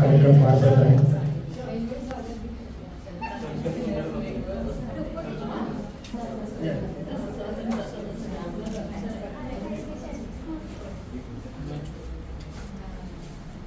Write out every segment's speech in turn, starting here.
कार्यक्रम पार पडत आहे.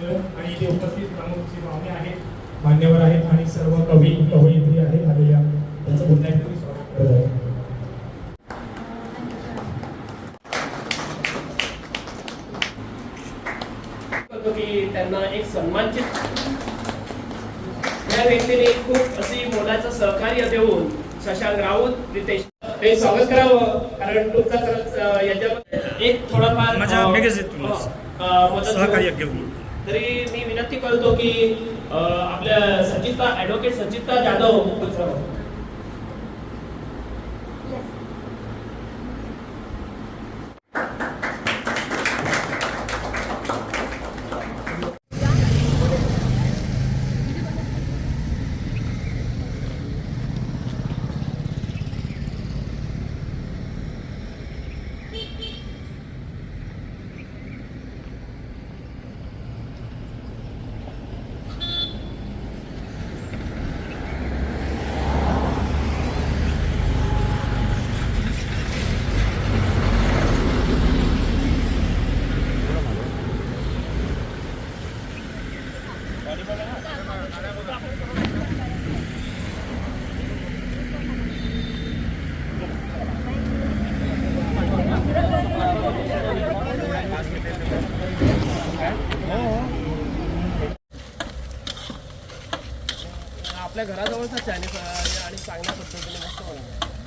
येऊन आणि इथे उपस्थित प्रमुख जे पाहुणे आहेत मान्यवर आहेत आणि सर्व कवी कवयित्री आहेत आलेल्या त्यांचं पुन्हा एकदा मी स्वागत करत आहे करतो की त्यांना एक सन्मानचित या व्यक्तीने खूप अशी मोलाचं सहकार्य देऊन शशांक राऊत रितेश हे स्वागत करावं कारण तुमचा खरंच याच्यामध्ये एक थोडाफार सहकार्य. घेऊन तरी मी विनंती करतो की आपल्या संचिता ऍडव्होकेट संचिता जाधव आपल्या घराजवळचा चॅनल आणि चांगल्या पद्धतीने मस्त बनवलं.